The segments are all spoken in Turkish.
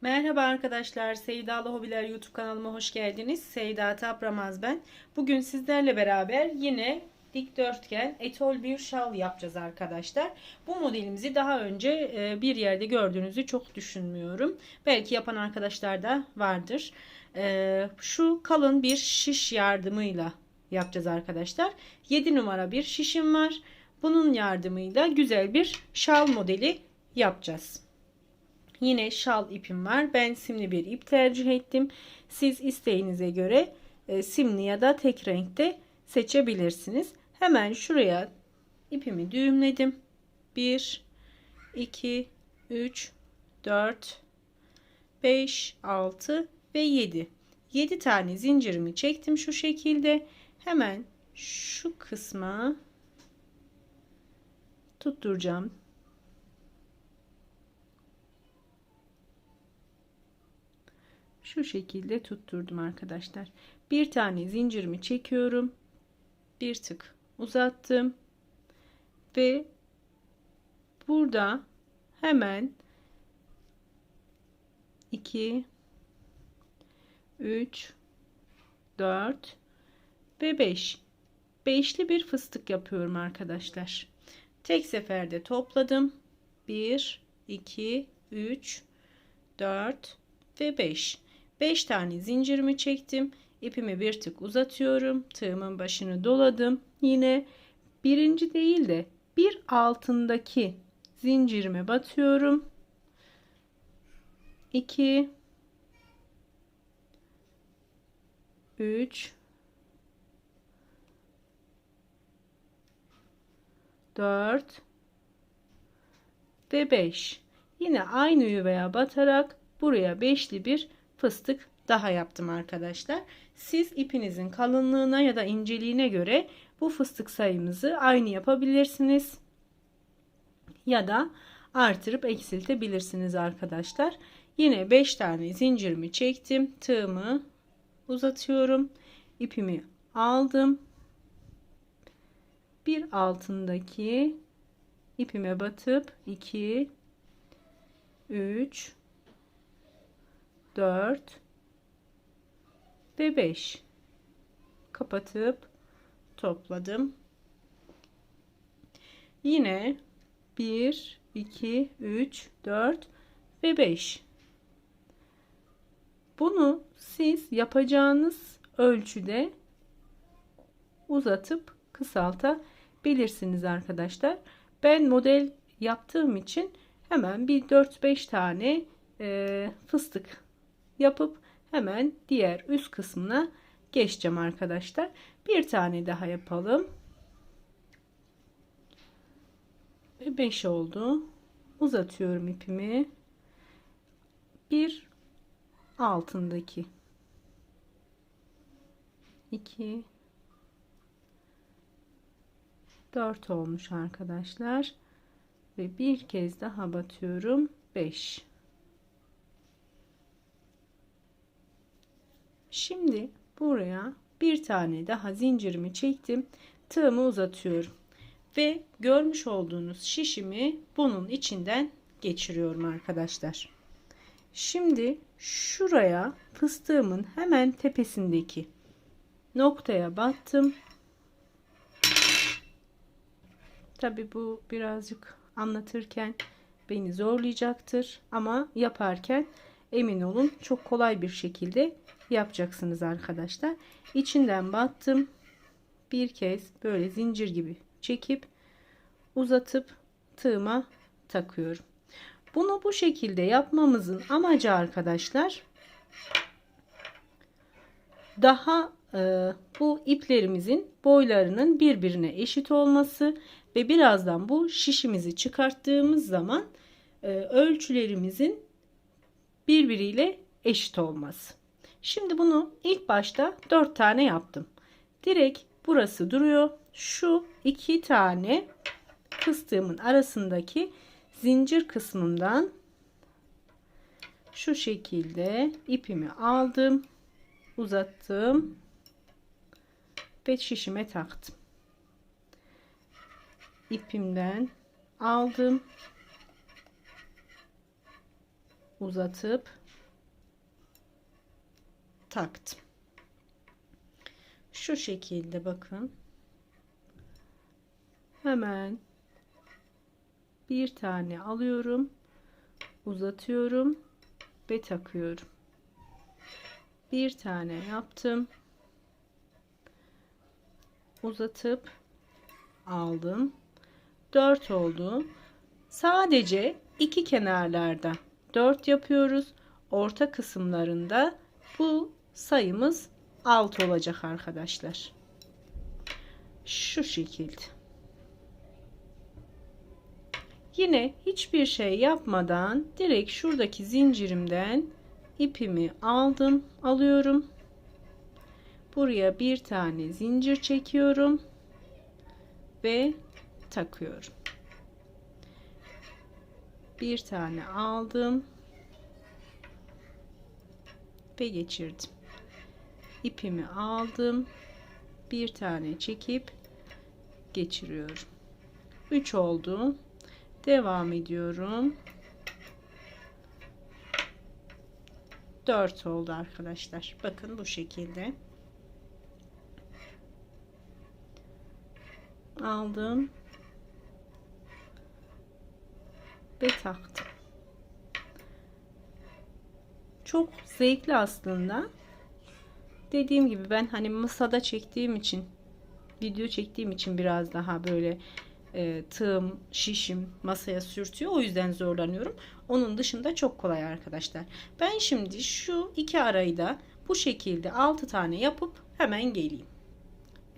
Merhaba arkadaşlar, Seydalı Hobiler YouTube kanalıma hoş geldiniz. Seyda Tapramaz ben. Bugün sizlerle beraber yine dikdörtgen etol bir şal yapacağız arkadaşlar. Bu modelimizi daha önce e, bir yerde gördüğünüzü çok düşünmüyorum. Belki yapan arkadaşlar da vardır. E, Şu kalın bir şiş yardımıyla yapacağız arkadaşlar. 7 numara bir şişim var. Bunun yardımıyla güzel bir şal modeli yapacağız. Yine şal ipim var. Ben simli bir ip tercih ettim. Siz isteğinize göre e, simli ya da tek renkte seçebilirsiniz. Hemen şuraya ipimi düğümledim. 1 2 3 4 5 6 ve 7. 7 tane zincirimi çektim şu şekilde. Hemen şu kısma tutturacağım. Şu şekilde tutturdum arkadaşlar. Bir tane zincirimi çekiyorum. Bir tık uzattım. Ve burada hemen 2 3 4 ve 5 beşli bir fıstık yapıyorum arkadaşlar. Tek seferde topladım. 1 2 3 4 ve 5 5 tane zincirimi çektim. İpimi bir tık uzatıyorum. Tığımın başını doladım. Yine birinci değil de bir altındaki zincirime batıyorum. 2 3 4 ve 5 yine aynı yuvaya batarak buraya beşli bir fıstık daha yaptım arkadaşlar. Siz ipinizin kalınlığına ya da inceliğine göre bu fıstık sayımızı aynı yapabilirsiniz. Ya da artırıp eksiltebilirsiniz arkadaşlar. Yine 5 tane zincirimi çektim. Tığımı uzatıyorum. ipimi aldım. Bir altındaki ipime batıp 2 3 4 ve 5 kapatıp topladım. Yine 1 2 3 4 ve 5 bunu siz yapacağınız ölçüde uzatıp kısaltabilirsiniz arkadaşlar. Ben model yaptığım için hemen bir 4-5 tane fıstık yapıp hemen diğer üst kısmına geçeceğim arkadaşlar. Bir tane daha yapalım. Ve 5 oldu. Uzatıyorum ipimi. Bir altındaki 2 4 olmuş arkadaşlar. Ve bir kez daha batıyorum. 5 Şimdi buraya bir tane daha zincirimi çektim. Tığımı uzatıyorum. Ve görmüş olduğunuz şişimi bunun içinden geçiriyorum arkadaşlar. Şimdi şuraya fıstığımın hemen tepesindeki noktaya battım. Tabi bu birazcık anlatırken beni zorlayacaktır ama yaparken emin olun çok kolay bir şekilde yapacaksınız arkadaşlar. İçinden battım. Bir kez böyle zincir gibi çekip uzatıp tığıma takıyorum. Bunu bu şekilde yapmamızın amacı arkadaşlar daha e, bu iplerimizin boylarının birbirine eşit olması ve birazdan bu şişimizi çıkarttığımız zaman e, ölçülerimizin birbiriyle eşit olması. Şimdi bunu ilk başta 4 tane yaptım. Direkt burası duruyor. Şu iki tane fıstığımın arasındaki zincir kısmından şu şekilde ipimi aldım. Uzattım. Ve şişime taktım. İpimden aldım. uzatıp taktım. Şu şekilde bakın. Hemen bir tane alıyorum, uzatıyorum ve takıyorum. Bir tane yaptım. Uzatıp aldım. 4 oldu. Sadece iki kenarlarda 4 yapıyoruz. Orta kısımlarında bu sayımız 6 olacak arkadaşlar. Şu şekilde. Yine hiçbir şey yapmadan direkt şuradaki zincirimden ipimi aldım, alıyorum. Buraya bir tane zincir çekiyorum ve takıyorum. Bir tane aldım ve geçirdim. İpimi aldım. Bir tane çekip geçiriyorum. 3 oldu. Devam ediyorum. 4 oldu arkadaşlar. Bakın bu şekilde. Aldım. Ve taktım. Çok zevkli aslında. Dediğim gibi ben hani masada çektiğim için video çektiğim için biraz daha böyle e, tığım, şişim masaya sürtüyor. O yüzden zorlanıyorum. Onun dışında çok kolay arkadaşlar. Ben şimdi şu iki arayı da bu şekilde 6 tane yapıp hemen geleyim.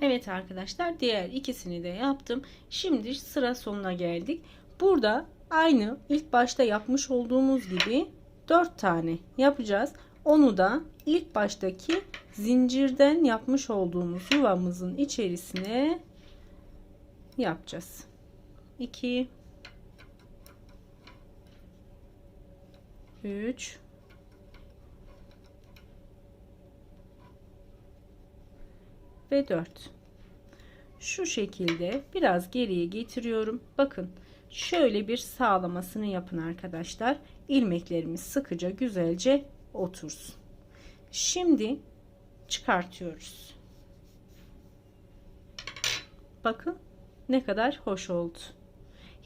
Evet arkadaşlar diğer ikisini de yaptım. Şimdi sıra sonuna geldik. Burada aynı ilk başta yapmış olduğumuz gibi 4 tane yapacağız. Onu da ilk baştaki zincirden yapmış olduğumuz yuvamızın içerisine yapacağız. 2 3 ve 4 şu şekilde biraz geriye getiriyorum. Bakın şöyle bir sağlamasını yapın arkadaşlar. İlmeklerimiz sıkıca güzelce otursun. Şimdi çıkartıyoruz. Bakın ne kadar hoş oldu.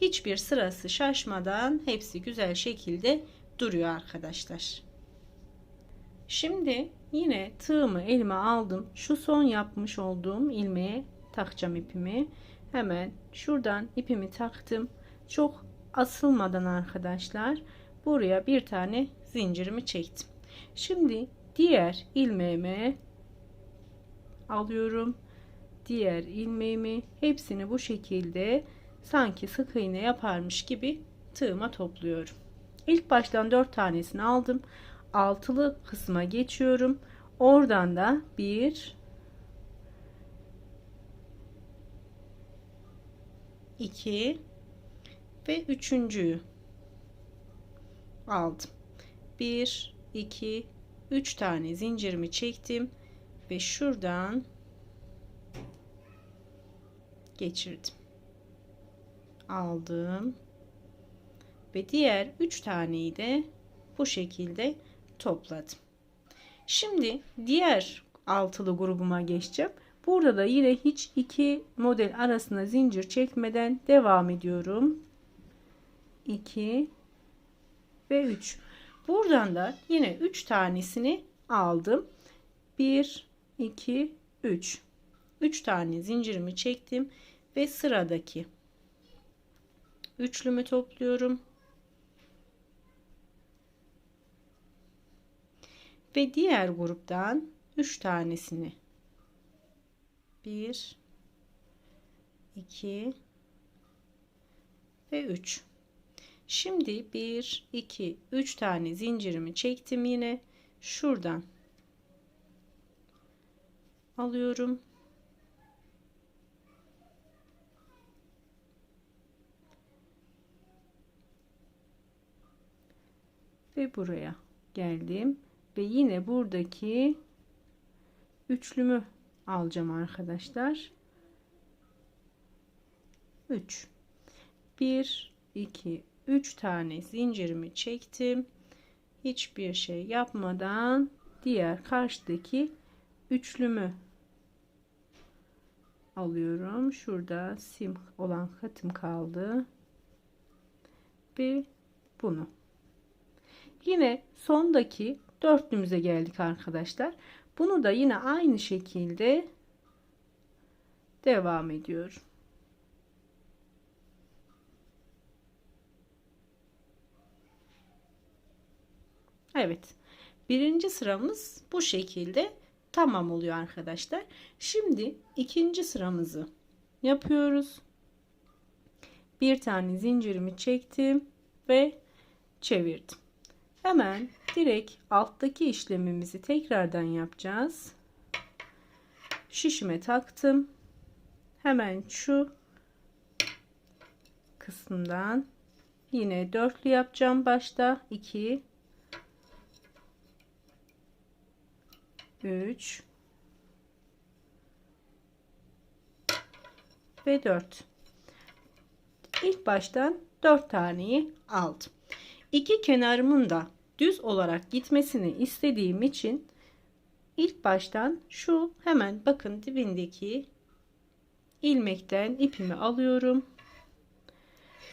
Hiçbir sırası şaşmadan hepsi güzel şekilde duruyor arkadaşlar. Şimdi yine tığımı elime aldım. Şu son yapmış olduğum ilmeğe takacağım ipimi. Hemen şuradan ipimi taktım. Çok asılmadan arkadaşlar buraya bir tane zincirimi çektim. Şimdi diğer ilmeğime alıyorum. Diğer ilmeğimi hepsini bu şekilde sanki sık iğne yaparmış gibi tığıma topluyorum. İlk baştan 4 tanesini aldım. Altılı kısma geçiyorum. Oradan da bir 2 ve üçüncüyü aldım. 1 2 3 tane zincirimi çektim ve şuradan geçirdim. Aldım. Ve diğer 3 taneyi de bu şekilde topladım. Şimdi diğer altılı grubuma geçeceğim. Burada da yine hiç iki model arasında zincir çekmeden devam ediyorum. 2 ve 3. Buradan da yine 3 tanesini aldım. 1 2 3. 3 tane zincirimi çektim ve sıradaki üçlümü topluyorum. Ve diğer gruptan 3 tanesini 1 2 ve 3 şimdi 1 2 3 tane zincirimi çektim yine şuradan alıyorum. Ve buraya geldim. Ve yine buradaki üçlümü alacağım arkadaşlar. 3 1 2 3 tane zincirimi çektim. Hiçbir şey yapmadan diğer karşıdaki üçlümü alıyorum. Şurada sim olan katım kaldı. Ve bunu. Yine sondaki dörtlümüze geldik arkadaşlar. Bunu da yine aynı şekilde devam ediyorum. Evet. Birinci sıramız bu şekilde tamam oluyor arkadaşlar. Şimdi ikinci sıramızı yapıyoruz. Bir tane zincirimi çektim ve çevirdim. Hemen direkt alttaki işlemimizi tekrardan yapacağız. Şişime taktım. Hemen şu kısımdan yine dörtlü yapacağım başta 2 3 ve 4 ilk baştan 4 taneyi aldım. İki kenarımın da düz olarak gitmesini istediğim için ilk baştan şu hemen bakın dibindeki ilmekten ipimi alıyorum.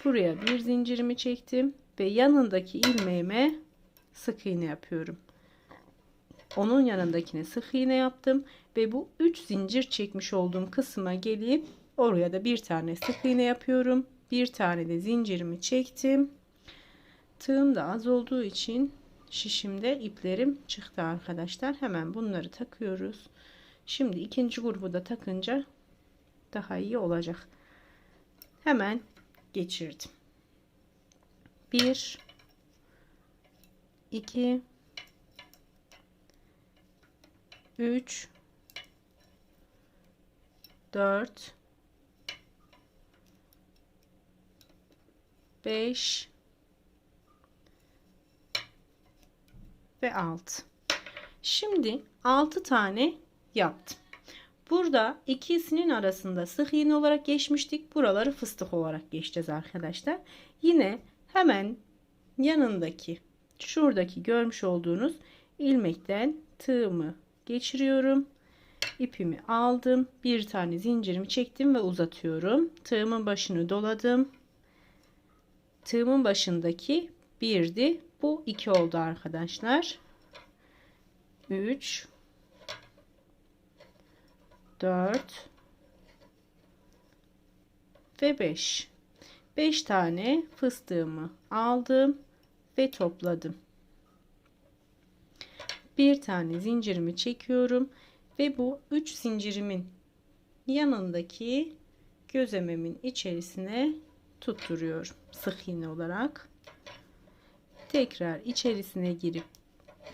Buraya bir zincirimi çektim ve yanındaki ilmeğime sık iğne yapıyorum onun yanındakine sık iğne yaptım ve bu 3 zincir çekmiş olduğum kısma gelip oraya da bir tane sık iğne yapıyorum. Bir tane de zincirimi çektim. Tığım da az olduğu için şişimde iplerim çıktı arkadaşlar. Hemen bunları takıyoruz. Şimdi ikinci grubu da takınca daha iyi olacak. Hemen geçirdim. 1 2 3 4 5 ve 6 şimdi 6 tane yaptım. Burada ikisinin arasında sık iğne olarak geçmiştik. Buraları fıstık olarak geçeceğiz arkadaşlar. Yine hemen yanındaki şuradaki görmüş olduğunuz ilmekten tığımı geçiriyorum. İpimi aldım. Bir tane zincirimi çektim ve uzatıyorum. Tığımın başını doladım. Tığımın başındaki birdi. Bu iki oldu arkadaşlar. 3 4 ve 5 5 tane fıstığımı aldım ve topladım bir tane zincirimi çekiyorum ve bu 3 zincirimin yanındaki gözememin içerisine tutturuyorum sık iğne olarak. Tekrar içerisine girip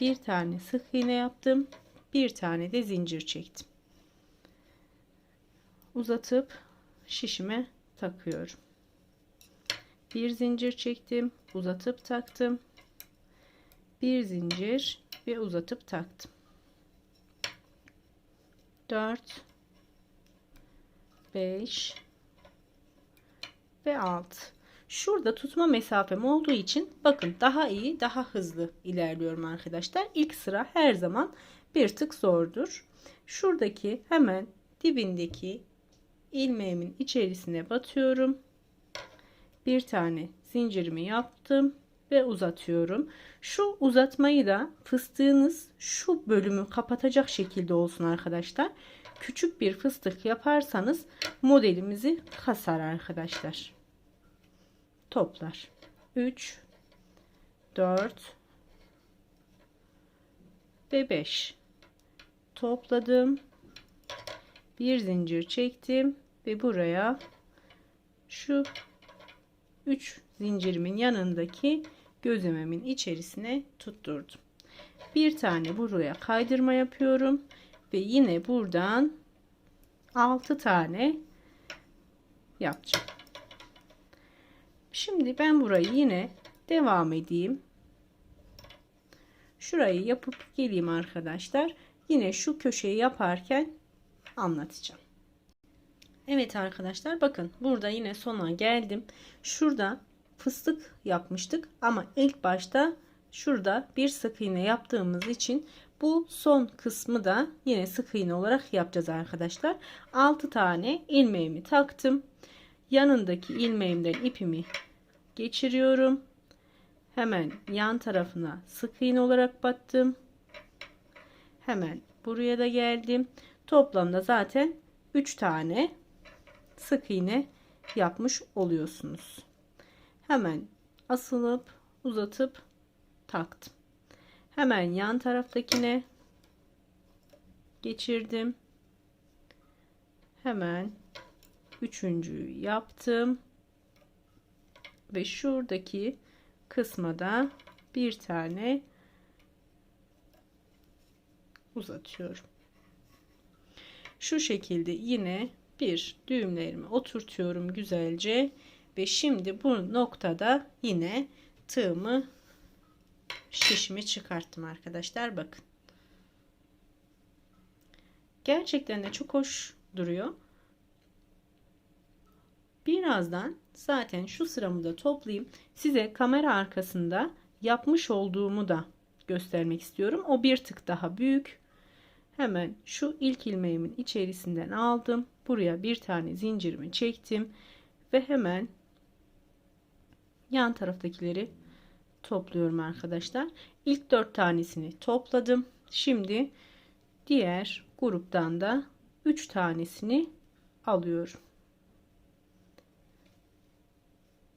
bir tane sık iğne yaptım bir tane de zincir çektim. Uzatıp şişime takıyorum. Bir zincir çektim uzatıp taktım. Bir zincir ve uzatıp taktım. 4 5 ve 6 şurada tutma mesafem olduğu için bakın daha iyi daha hızlı ilerliyorum arkadaşlar. İlk sıra her zaman bir tık zordur. Şuradaki hemen dibindeki ilmeğimin içerisine batıyorum. Bir tane zincirimi yaptım ve uzatıyorum. Şu uzatmayı da fıstığınız şu bölümü kapatacak şekilde olsun arkadaşlar. Küçük bir fıstık yaparsanız modelimizi kasar arkadaşlar. Toplar. 3 4 ve 5 topladım. Bir zincir çektim ve buraya şu 3 zincirimin yanındaki gözlememin içerisine tutturdum. Bir tane buraya kaydırma yapıyorum ve yine buradan 6 tane yapacağım. Şimdi ben burayı yine devam edeyim. Şurayı yapıp geleyim arkadaşlar. Yine şu köşeyi yaparken anlatacağım. Evet arkadaşlar bakın burada yine sona geldim. Şurada fıstık yapmıştık ama ilk başta şurada bir sık iğne yaptığımız için bu son kısmı da yine sık iğne olarak yapacağız arkadaşlar. 6 tane ilmeğimi taktım. Yanındaki ilmeğimden ipimi geçiriyorum. Hemen yan tarafına sık iğne olarak battım. Hemen buraya da geldim. Toplamda zaten 3 tane sık iğne yapmış oluyorsunuz. Hemen asılıp uzatıp taktım. Hemen yan taraftakine geçirdim. Hemen üçüncüyü yaptım. Ve şuradaki kısma da bir tane uzatıyorum. Şu şekilde yine bir düğümlerimi oturtuyorum güzelce ve şimdi bu noktada yine tığımı şişimi çıkarttım arkadaşlar bakın. Gerçekten de çok hoş duruyor. Birazdan zaten şu sıramı da toplayayım. Size kamera arkasında yapmış olduğumu da göstermek istiyorum. O bir tık daha büyük. Hemen şu ilk ilmeğimin içerisinden aldım. Buraya bir tane zincirimi çektim. Ve hemen yan taraftakileri topluyorum arkadaşlar. İlk dört tanesini topladım. Şimdi diğer gruptan da üç tanesini alıyorum.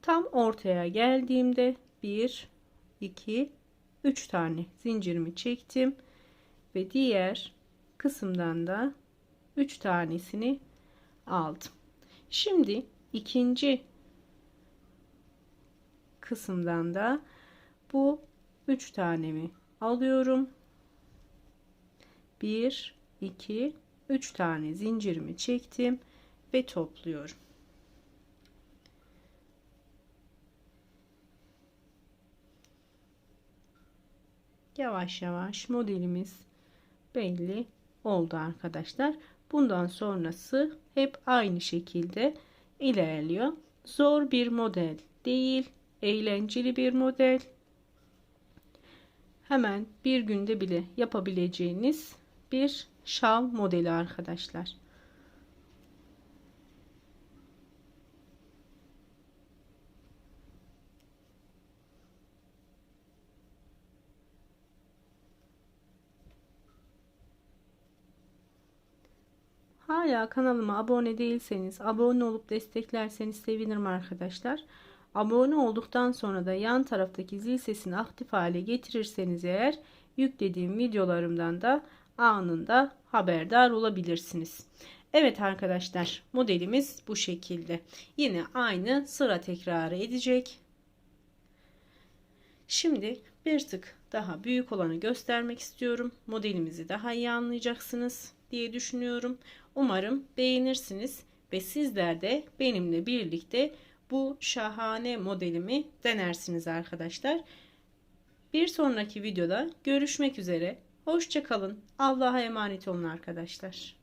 Tam ortaya geldiğimde 1 2 3 tane zincirimi çektim ve diğer kısımdan da 3 tanesini aldım. Şimdi ikinci kısımdan da bu 3 tanemi alıyorum. 1 2 3 tane zincirimi çektim ve topluyorum. Yavaş yavaş modelimiz belli oldu arkadaşlar. Bundan sonrası hep aynı şekilde ilerliyor. Zor bir model değil. Eğlenceli bir model. Hemen bir günde bile yapabileceğiniz bir şal modeli arkadaşlar. Hala kanalıma abone değilseniz abone olup desteklerseniz sevinirim arkadaşlar. Abone olduktan sonra da yan taraftaki zil sesini aktif hale getirirseniz eğer yüklediğim videolarımdan da anında haberdar olabilirsiniz. Evet arkadaşlar modelimiz bu şekilde. Yine aynı sıra tekrarı edecek. Şimdi bir tık daha büyük olanı göstermek istiyorum. Modelimizi daha iyi anlayacaksınız diye düşünüyorum. Umarım beğenirsiniz ve sizler de benimle birlikte bu şahane modelimi denersiniz arkadaşlar. Bir sonraki videoda görüşmek üzere. Hoşçakalın. Allah'a emanet olun arkadaşlar.